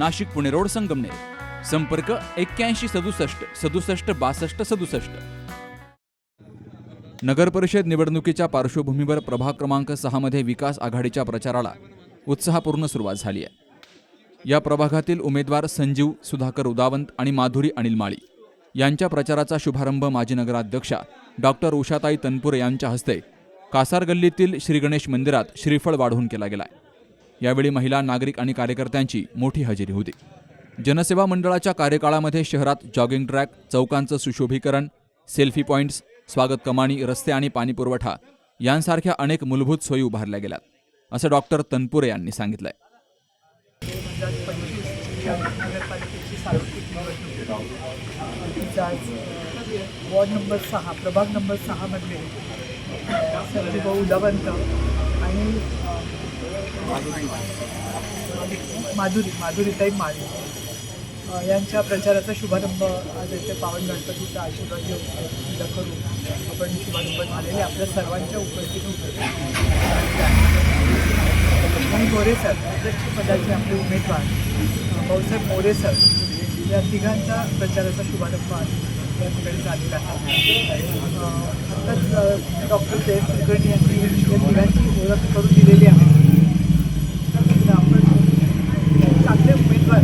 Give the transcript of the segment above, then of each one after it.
Nashik Pune road Sangamner. संपर्क एक्क्याऐंशी सदुसष्ट सदुसष्ट बासष्ट सदुसष्ट. नगरपरिषद निवडणुकीच्या पार्श्वभूमीवर प्रभाग क्रमांक सहामध्ये विकास आघाडीच्या प्रचाराला उत्साहपूर्ण सुरुवात झाली आहे. या प्रभागातील उमेदवार संजीव सुधाकर उदावंत आणि माधुरी अनिल माळी. यांच्या प्रचाराचा शुभारंभ माजी नगराध्यक्षा डॉक्टर उषाताई तनपुरे यांच्या हस्ते कासार गल्लीतील श्रीगणेश मंदिरात श्रीफळ वाढवून केला गेला यावेळी महिला नागरिक आणि कार्यकर्त्यांची मोठी हजेरी होती. जनसेवा मंडळाच्या कार्यकाळामध्ये शहरात जॉगिंग ट्रॅक चौकांचं सुशोभीकरण सेल्फी पॉईंट्स स्वागत कमानी रस्ते आणि पाणीपुरवठा यांसारख्या अनेक मूलभूत सोयी उभारल्या गेल्यात असं डॉक्टर तनपुरे यांनी सांगितलंय. वॉर्ड नंबर सहा प्रभाग नंबर सहामधले अ, उदावंत आणि माधुरी माधुरीताई माळी. यांच्या प्रचाराचा शुभारंभ आज येथे पावन गणपतीचा आशीर्वाद घेऊन पूजा करून आपण शुभारंभ झालेले. आपल्या सर्वांच्या उपस्थितीत आणि मोरे सर अध्यक्ष पदाचे आपले उमेदवार भाऊसाहेब मोरे सर या तिघांच्या प्रचाराचा शुभारंभ आज या ठिकाणी झालेला आहे. आत्ताच डॉक्टर जयंत कुलकर्णी यांनी या तिघांची ओळख करून दिलेली आहे तर आपण चांगले उमेदवार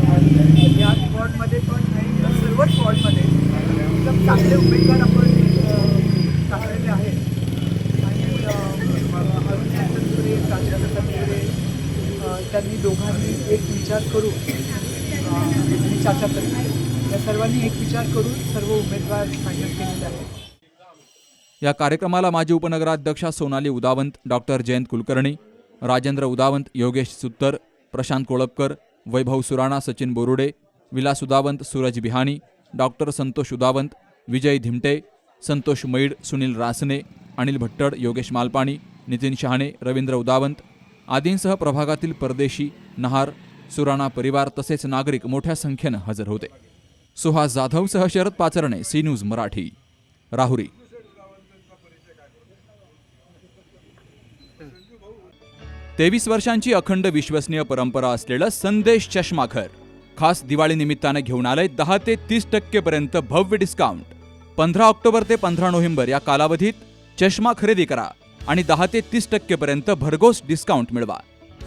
या वॉर्डमध्ये पण आणि सर्वच वॉर्डमध्ये एकदम चांगले उमेदवार आपण अ, आहेत. आणि अरुण तनपुरे राजकारण त्यांनी दोघांनी एक विचार करून अ, चाचा तनपुरे या सर्वांनी एक विचार करून सर्व उमेदवार फायनल केलेले आहेत. या कार्यक्रमाला माजी उपनगराध्यक्षा सोनाली उदावंत डॉक्टर जयंत कुलकर्णी राजेंद्र उदावंत योगेश सुत्तर प्रशांत कोळपकर वैभव सुराणा सचिन बोरुडे विलास उदावंत सूरज बिहाणी डॉक्टर संतोष उदावंत विजय धिमटे संतोष मैड सुनील रासने अनिल भट्टड योगेश मालपाणी नितीन शहाणे रवींद्र उदावंत आदींसह प्रभागातील परदेशी नहार सुराणा परिवार तसेच नागरिक मोठ्या संख्येनं हजर होते. सुहास जाधवसह शरद पाचरणे सी न्यूज मराठी. राहुरी. तेवीस वर्षांची अखंड विश्वसनीय परंपरा असलेलं संदेश चष्माघर खास दिवाळी निमित्तानं घेऊन आलंय दहा ते तीस टक्केपर्यंत भव्य डिस्काउंट पंधरा ऑक्टोबर ते पंधरा नोव्हेंबर या कालावधीत चष्मा खरेदी करा आणि दहा ते तीस टक्केपर्यंत भरघोस डिस्काउंट मिळवा.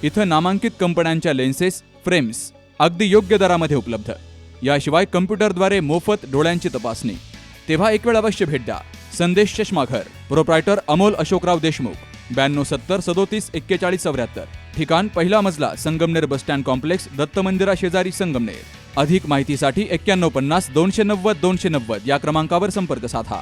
इथं नामांकित कंपन्यांच्या लेन्सेस फ्रेम्स अगदी योग्य दरामध्ये उपलब्ध. याशिवाय कम्प्युटरद्वारे मोफत डोळ्यांची तपासणी. तेव्हा एक वेळ अवश्य भेट द्या. संदेश चष्माघर. प्रोप्रायटर अमोल अशोकराव देशमुख. ब्याण्णव सत्तर सदोतीस एक्केचाळीस चौऱ्याहत्तर. ठिकाण पहिला मजला Sangamner bus stand complex Datta मंदिरा शेजारी संगमनेर. अधिक माहितीसाठी एक्क्याण्णव पन्नास दोनशे नव्वद दोनशे नव्वद या क्रमांकावर संपर्क साधा.